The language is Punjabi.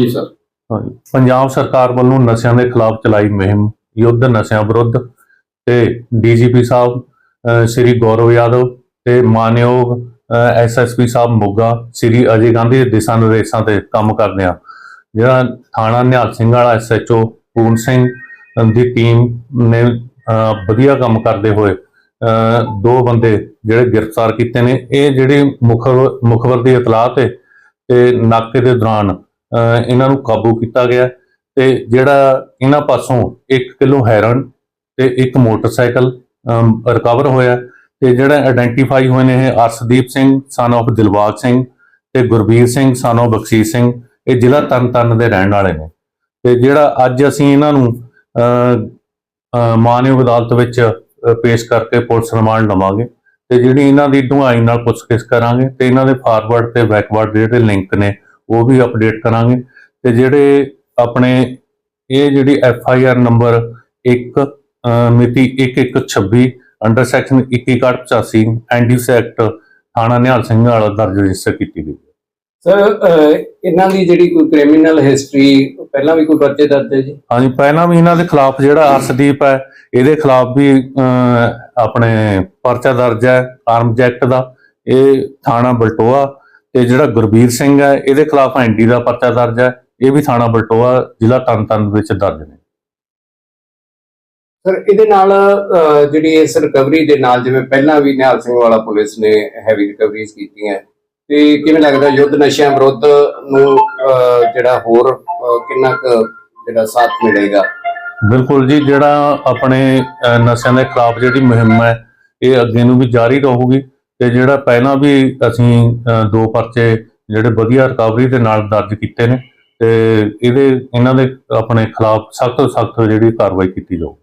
ਜੀ, ਸਰ। ਹਾਂਜੀ। ਪੰਜਾਬ ਸਰਕਾਰ ਵੱਲੋਂ ਨਸ਼ਿਆਂ ਦੇ ਖਿਲਾਫ ਚਲਾਈ ਮੁਹਿੰਮ, ਯੁੱਧ ਨਸ਼ਿਆਂ ਵਿਰੁੱਧ ਤੇ ਡੀਜੀਪੀ ਸਾਹਿਬ ਸ੍ਰੀ ਗੌਰਵ ਯਾਦਵ ਤੇ ਮਾਨਯੋਗ ਐਸਐਸਪੀ ਸਾਹਿਬ ਮੋਗਾ, ਸ੍ਰੀ ਅਜੇ ਗਾਂਧੀ ਦੇ ਦਿਸ਼ਾ ਨਿਰਦੇਸ਼ਾਂ ਤੇ ਕੰਮ ਕਰਦੇ ਆ ਜਿਹੜਾ ਥਾਣਾ ਨਿਹਾਲ ਸਿੰਘ ਵਾਲਾ ਐਸਐਚਓ ਪੂਰਨ ਸਿੰਘ ਦੀ ਟੀਮ ਨੇ, ਅਹ, ਵਧੀਆ ਕੰਮ ਕਰਦੇ ਹੋਏ, ਅਹ, ਦੋ ਬੰਦੇ ਜਿਹੜੇ ਗ੍ਰਿਫਤਾਰ ਕੀਤੇ ਨੇ। ਇਹ ਜਿਹੜੇ ਮੁਖਬਰ ਮੁਖਬਰ ਦੀ ਇਤਲਾਹ ਤੇ ਤੇ ਨਾਕੇ ਦੇ ਦੌਰਾਨ ਇਹਨਾਂ ਨੂੰ ਕਾਬੂ ਕੀਤਾ ਗਿਆ ਤੇ ਜਿਹੜਾ ਇਹਨਾਂ ਪਾਸੋਂ 1 ਕਿਲੋ ਹੈਰਨ ਤੇ ਇੱਕ ਮੋਟਰਸਾਈਕਲ ਰਿਕਵਰ ਹੋਇਆ ਤੇ ਜਿਹੜਾ ਆਇਡੈਂਟੀਫਾਈ ਹੋਏ ਨੇ ਇਹ ਅਰਸ਼ਦੀਪ ਸਿੰਘ ਸਨ of ਦਿਲਬਾਗ ਸਿੰਘ ਤੇ ਗੁਰਬੀਰ ਸਿੰਘ ਸਨ of ਬਖਸ਼ੀਸ਼ ਸਿੰਘ, ਇਹ ਜ਼ਿਲ੍ਹਾ ਤਰਨਤਾਰਨ ਦੇ ਰਹਿਣ ਵਾਲੇ ਨੇ। ਤੇ ਜਿਹੜਾ ਅੱਜ ਅਸੀਂ ਇਹਨਾਂ ਨੂੰ ਮਾਨਯੋਗ ਅਦਾਲਤ ਵਿੱਚ ਪੇਸ਼ ਕਰਕੇ ਪੁਲਿਸ ਰਿਮਾਂਡ ਲਵਾਂਗੇ ਤੇ ਜਿਹੜੀ ਇਹਨਾਂ ਦੀ ਢੁਆਈ ਨਾਲ ਪੁੱਛਗਿੱਛ ਕਰਾਂਗੇ ਤੇ ਇਹਨਾਂ ਦੇ ਫਾਰਵਰਡ ਤੇ ਬੈਕਵਰਡ ਜਿਹੜੇ ਲਿੰਕ ਨੇ ਉਹ ਵੀ ਅਪਡੇਟ ਕਰਾਂਗੇ। ਤੇ ਜਿਹੜੇ ਆਪਣੇ ਇਹ ਜਿਹੜੀ ਐਫ ਆਈ ਆਰ ਨੰਬਰ 1 ਮਿਤੀ 1126 ਅੰਡਰ ਸੈਕਸ਼ਨ 2185 ਐਨਡੀਸ ਐਕਟ ਥਾਣਾ ਨਿਹਾਲ ਸਿੰਘ ਵਾਲਾ ਦਰਜ ਰਜਿਸਟਰ ਕੀਤੀ ਗਈ। ਸਰ ਇਹਨਾਂ ਦੀ ਜਿਹੜੀ ਕੋਈ ਕ੍ਰਿਮੀਨਲ ਹਿਸਟਰੀ ਪਹਿਲਾਂ ਵੀ ਕੋਈ ਪਰਚੇ ਦਰਜ ਹੈ ਜੀ? ਹਾਂਜੀ ਪਹਿਲਾਂ ਵੀ ਇਹਨਾਂ ਦੇ ਖਿਲਾਫ ਜਿਹੜਾ ਅਰਸ਼ਦੀਪ ਹੈ ਇਹਦੇ ਖਿਲਾਫ ਵੀ ਆਪਣੇ ਪਰਚਾ ਦਰਜ ਹੈ ਆਰਮਜ ਐਕਟ ਦਾ। ਇਹ ਥਾਣਾ ਬਲਟੋਆ ਤੇ ਜਿਹੜਾ ਗੁਰਬੀਰ ਸਿੰਘ ਹੈ ਇਹਦੇ ਖਿਲਾਫ ਐਨਡੀ ਦਾ ਪਰਚਾ ਦਰਜ ਹੈ। ਇਹ ਵੀ ਥਾਣਾ ਬਲਟੋਆ ਜ਼ਿਲ੍ਹਾ ਤਰਨਤਾਰਨ ਵਿੱਚ ਦਰਜ ਨੇ। ਸਰ ਇਹਦੇ ਨਾਲ ਜਿਹੜੀ ਇਸ ਰਿਕਵਰੀ ਦੇ ਨਾਲ ਜਿਵੇਂ ਪਹਿਲਾਂ ਵੀ ਨਿਹਾਲ ਸਿੰਘ ਵਾਲਾ ਪੁਲਿਸ ਨੇ ਹੈਵੀ ਰਿਕਵਰੀਜ਼ ਕੀਤੀਆਂ ਤੇ ਕਿਵੇਂ ਲੱਗਦਾ ਯੁੱਧ ਨਸ਼ਿਆਂ ਵਿਰੁੱਧ ਨੂੰ ਜਿਹੜਾ ਹੋਰ ਕਿੰਨਾ ਕੁ ਜਿਹੜਾ ਸਾਥ ਮਿਲੇਗਾ? ਬਿਲਕੁਲ ਜੀ ਜਿਹੜਾ ਆਪਣੇ ਨਸ਼ਿਆਂ ਦੇ ਖਿਲਾਫ ਜਿਹੜੀ ਮੁਹਿੰਮ ਹੈ ਇਹ ਅੱਗੇ ਨੂੰ ਵੀ ਜਾਰੀ ਰਹੂਗੀ। ਤੇ ਜਿਹੜਾ ਪਹਿਲਾਂ ਵੀ ਅਸੀਂ ਦੋ ਪਰਚੇ ਜਿਹੜੇ ਵਧੀਆ ਰਿਕਵਰੀ ਦੇ ਨਾਲ ਦਰਜ ਕੀਤੇ ਨੇ, ਤੇ ਇਹਦੇ, ਇਹਨਾਂ ਦੇ ਆਪਣੇ ਖਿਲਾਫ ਸਖਤ ਤੋਂ ਸਖਤ ਜਿਹੜੀ ਕਾਰਵਾਈ ਕੀਤੀ ਜਾਊ।